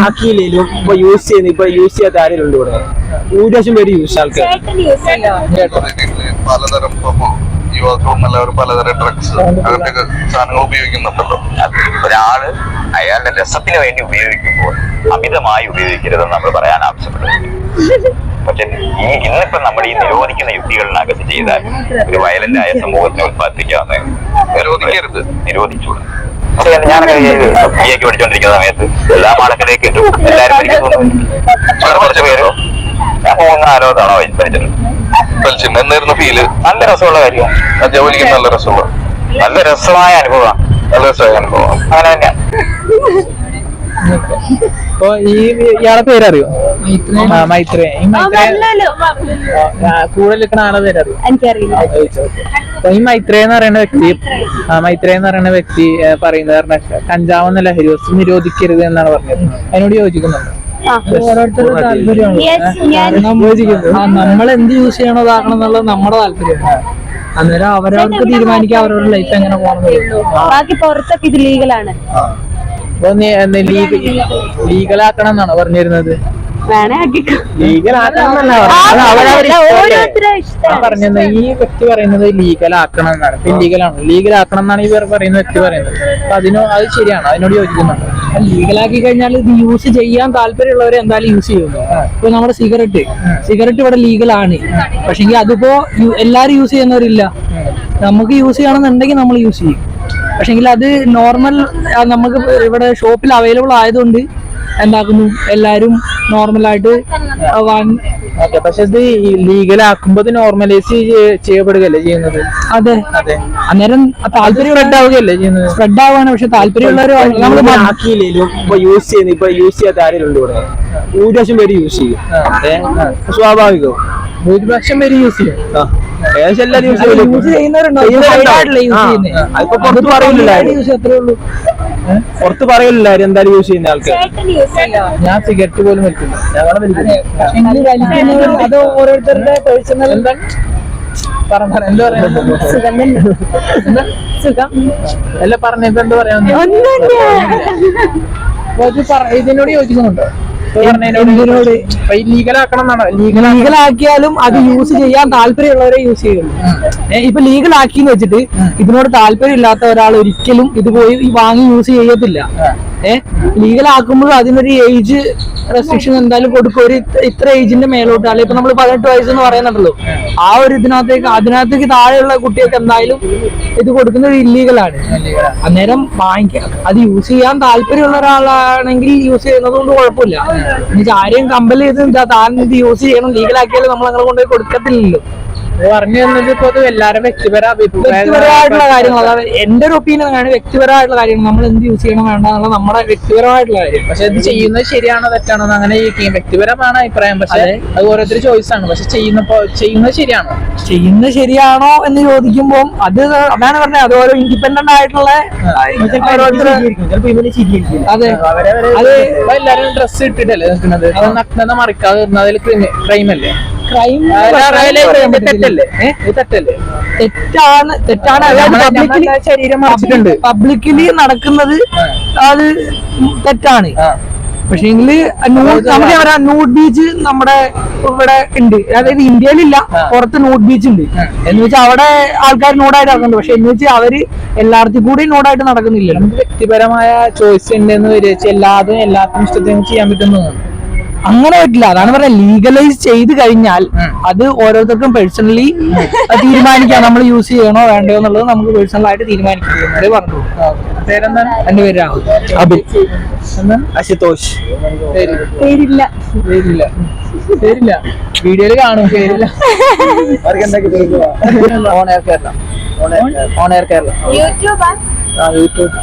ആക്കിയില്ലേലും ഇപ്പൊ യൂസ് ചെയ്യുന്ന ഇപ്പൊ യൂസ് ചെയ്യാത്ത ആരെങ്കിലും ഇവിടെ? ഭൂരിപക്ഷം പേര് യൂസ് ആൾക്കാർ ചേട്ടൻ യൂസ് ചെയ്യോ പലതരം ഇപ്പൊ യുവാക്കളും എല്ലാവരും പലതരം ഡ്രഗ്സ് അങ്ങനത്തെ സാധനങ്ങൾ ഉപയോഗിക്കുന്നുണ്ടല്ലോ. ഒരാൾ അയാളുടെ രസത്തിന് വേണ്ടി ഉപയോഗിക്കുമ്പോൾ അമിതമായി ഉപയോഗിക്കരുതെന്ന് നമ്മൾ പറയാൻ ആവശ്യപ്പെടുന്നു. പക്ഷെ ഈ ഇന്നിപ്പം നമ്മൾ ഈ നിരോധിക്കുന്ന യുക്തികളിനകത്ത് ചെയ്താൽ ഒരു വയലന്റ് ആയ സമൂഹത്തിനെ ഉത്പാദിപ്പിക്കാവുന്ന നിരോധിക്കരുത്. നിരോധിച്ചൂടാ പക്ഷേ ഞാനൊക്കെ സമയത്ത് എല്ലാ ഇട്ടു. പഠിക്കുന്നു കുറച്ച് പേര് തവണ പഠിച്ചിട്ടുണ്ട് ഫീൽ നല്ല രസമുള്ള കാര്യമാണ്. ജോലിക്ക് നല്ല രസമുള്ള. നല്ല രസമായ അനുഭവമാണ്. നല്ല രസമായ അനുഭവം അങ്ങനെ തന്നെയാണ് ഇപ്പൊ ഈ ഇയാളെ പേരറിയോ മൈത്രേ. കൂടെ ആളെ പേരറിയോ അപ്പൊ ഈ മൈത്രേ എന്ന് പറയുന്ന വ്യക്തി ആ മൈത്രേ എന്ന് പറയുന്ന വ്യക്തി പറയുന്നത് പറഞ്ഞ കഞ്ചാവ് എന്ന ലഹരി വസ്തു നിരോധിക്കരുത് എന്നാണ് പറഞ്ഞത് അതിനോട് യോജിക്കുന്നുണ്ട്. ഓരോരുത്തരുടെ താല്പര്യമാണ് നമ്മൾ എന്ത് യൂസ് ചെയ്യണോ ഇതാക്കണം എന്നുള്ളത് നമ്മുടെ താല്പര്യമാണ് അന്നേരം അവരവർക്ക് തീരുമാനിക്കാം അവരവരുടെ ലൈഫ് എങ്ങനെ പോകണം ബാക്കി പുറത്തൊക്കെ ഇത് ലീഗലാണ് ലീഗലാക്കണം എന്നാണ് പറഞ്ഞിരുന്നത്? പറഞ്ഞത്. ഈ വ്യക്തി പറയുന്നത് ലീഗലാക്കണം എന്നാണ് ഇല്ലീഗലാണ് ലീഗലാക്കണം എന്നാണ് ഈ പറയുന്ന വ്യക്തി പറയുന്നത്. അപ്പൊ അതിനോ അത് ശരിയാണ്. അതിനോട് യോജിക്കുന്നുണ്ട്. ലീഗലാക്കി കഴിഞ്ഞാൽ ഇത് യൂസ് ചെയ്യാൻ താല്പര്യമുള്ളവർ എന്തായാലും യൂസ് ചെയ്യുന്നു ഇപ്പൊ നമ്മുടെ സിഗരറ്റ്. സിഗരറ്റ് ഇവിടെ ലീഗലാണ് പക്ഷെങ്കിൽ അതിപ്പോ എല്ലാരും യൂസ് ചെയ്യുന്നവരില്ല. നമുക്ക് യൂസ് ചെയ്യണമെന്നുണ്ടെങ്കിൽ നമ്മൾ യൂസ് ചെയ്യും. പക്ഷെങ്കിൽ അത് നോർമൽ നമുക്ക് ഇവിടെ ഷോപ്പിൽ അവൈലബിൾ ആയതുകൊണ്ട് എന്താക്കുന്നു? എല്ലാരും നോർമലായിട്ട് വാങ്ങി ഓക്കെ പക്ഷെ ഇത് ലീഗലാക്കുമ്പോ നോർമലൈസ് ചെയ്യപ്പെടുകയല്ലേ ചെയ്യുന്നത്? അതെ. അതെ. അന്നേരം താല്പര്യം സ്പ്രെഡ് ആവുകയല്ലേ ചെയ്യുന്നത്? സ്പ്രെഡ് ആവുകയാണ് പക്ഷെ താല്പര്യമുള്ളവർ നമ്മൾ നമ്മൾ ആക്കിയില്ലേലും ഇപ്പൊ യൂസ് ഇപ്പൊ യൂസ് ചെയ്യാത്ത ആരെങ്കിലും ഇവിടെ? ഭൂരിപക്ഷം പേര് യൂസ് ചെയ്യും. സ്വാഭാവികവും സ്വാഭാവികം. ഭൂരിപക്ഷം പേര് യൂസ് ചെയ്യും. ഏകദേശം യൂസ് അതിപ്പോ പുറത്ത് പറയില്ല പുറത്ത് എന്തായാലും യൂസ് ചെയ്യുന്ന ചെയ്യോ ഞാൻ സിഗരറ്റ് പോലും വലിക്കില്ല ഞങ്ങളെ വലിക്കുന്നവർ അത്. ഓരോരുത്തരുടെ പേഴ്സണൽ എന്താണ് അല്ല പറഞ്ഞപ്പോ എന്താ പറയാ? ഇതിനോട് യോജിക്കുന്നുണ്ടോ? എന്തിനോട്? ലീഗലാക്കണം ലീഗലാക്കിയാലും അത് യൂസ് ചെയ്യാൻ താല്പര്യമുള്ളവരെ യൂസ് ചെയ്യുള്ളൂ ഏ, ആക്കി എന്ന് വെച്ചിട്ട് ഇതിനോട് താല്പര്യം ഇല്ലാത്ത ഒരാൾ ഒരിക്കലും ഇത് പോയി ഈ വാങ്ങി യൂസ് ചെയ്യത്തില്ല. ഏഹ് ലീഗൽ ആക്കുമ്പോഴും അതിനൊരു ഏജ് റെസ്ട്രിക്ഷൻ എന്തായാലും കൊടുക്കും. ഒരു ഇത്ര- ഏജിന്റെ മേലോട്ട്. അല്ലെങ്കിൽ ഇപ്പൊ നമ്മൾ പതിനെട്ട് വയസ്സെന്ന് പറയുന്നുണ്ടല്ലോ. ആ ഒരു ഇതിനകത്തേക്ക് അതിനകത്തേക്ക് താഴെയുള്ള കുട്ടികൾക്ക് എന്തായാലും ഇത് കൊടുക്കുന്നത് ഇല്ലീഗലാണ് അന്നേരം വാങ്ങിക്കാം. അത് യൂസ് ചെയ്യാൻ താല്പര്യമുള്ള ഒരാളാണെങ്കിൽ യൂസ് ചെയ്യുന്നത് കൊണ്ട് കുഴപ്പമില്ല. എന്നുവെച്ചാൽ ആരെയും കമ്പൽ ചെയ്ത് താൻ ഇത് യൂസ് ചെയ്യണം. ലീഗലാക്കിയാലും നമ്മൾ അങ്ങനെ കൊണ്ടുപോയി കൊടുക്കത്തില്ലല്ലോ. പറഞ്ഞു തന്നത് ഇപ്പൊ അത് വ്യക്തിപര വ്യക്തിപരമായിട്ടുള്ള കാര്യങ്ങൾ അതായത് എന്റെ ഒരു ഒപ്പീനിയൻ ആണ് വ്യക്തിപരമായിട്ടുള്ള കാര്യങ്ങൾ. നമ്മൾ എന്ത് യൂസ് ചെയ്യണം വേണ്ട എന്നുള്ള നമ്മുടെ വ്യക്തിപരമായിട്ടുള്ള കാര്യം. പക്ഷെ ഇത് ചെയ്യുന്നത് ശരിയാണോ തെറ്റാണോ എന്ന് അങ്ങനെ ഈ വ്യക്തിപരമാണ് അഭിപ്രായം. പക്ഷെ അത്. ഓരോരുത്തർ ചോയ്സ് ആണ്. പക്ഷെ ചെയ്യുന്നപ്പോ ചെയ്യുന്നത് ശരിയാണോ? ചെയ്യുന്നത് ശരിയാണോ എന്ന് ചോദിക്കുമ്പോൾ അത് അതാണ് പറഞ്ഞത്. അത് ഓരോ ഇൻഡിപെൻഡന്റ് ആയിട്ടുള്ള അതെ. അത് എല്ലാരും ഡ്രസ് ഇട്ടിട്ടല്ലേ നിൽക്കുന്നത്? നഗ്നത മറിക്കാതെ അതിൽ ക്രൈം അല്ലേ? ക്രൈം തെറ്റാണ് തെറ്റാണ്. പബ്ലിക്കലി പബ്ലിക്കലി നടക്കുന്നത് അത് തെറ്റാണ്. പക്ഷേങ്കിൽ നമുക്ക് പറയാം നൂഡ് ബീച്ച് നമ്മുടെ ഇവിടെ ഉണ്ട്. അതായത് ഇന്ത്യയിലില്ല പുറത്ത് നൂഡ് ബീച്ച് ഉണ്ട്. എന്ന് വെച്ചാൽ അവിടെ ആൾക്കാർ നോടായിട്ട് നടക്കുന്നുണ്ട്. പക്ഷെ എന്ന് വെച്ചാൽ അവർ എല്ലായിടത്തും കൂടി നോടായിട്ട് നടക്കുന്നില്ല വ്യക്തിപരമായ ചോയ്സ് ഉണ്ട് എന്ന് വിചാരിച്ച് എല്ലാതും എല്ലാത്തിനും ഇഷ്ടത്തിനും ചെയ്യാൻ പറ്റുന്നു അങ്ങനെ പറ്റില്ല. അതാണ് പറഞ്ഞത്. ലീഗലൈസ് ചെയ്ത് കഴിഞ്ഞാൽ അത് ഓരോരുത്തർക്കും പേഴ്സണലി തീരുമാനിക്കാം. നമ്മൾ യൂസ് ചെയ്യണോ വേണ്ടയോ എന്നുള്ളത് നമുക്ക് പേഴ്സണൽ ആയിട്ട് തീരുമാനിക്കാം. പറഞ്ഞു എന്റെ പേര് രാഹുൽ. അബിൽ അശുതോഷ് പേരില്ല. പേരില്ല. പേരില്ല. വീഡിയോയിൽ കാണും. പേരില്ല. On air Kerala. On air Kerala. YouTube.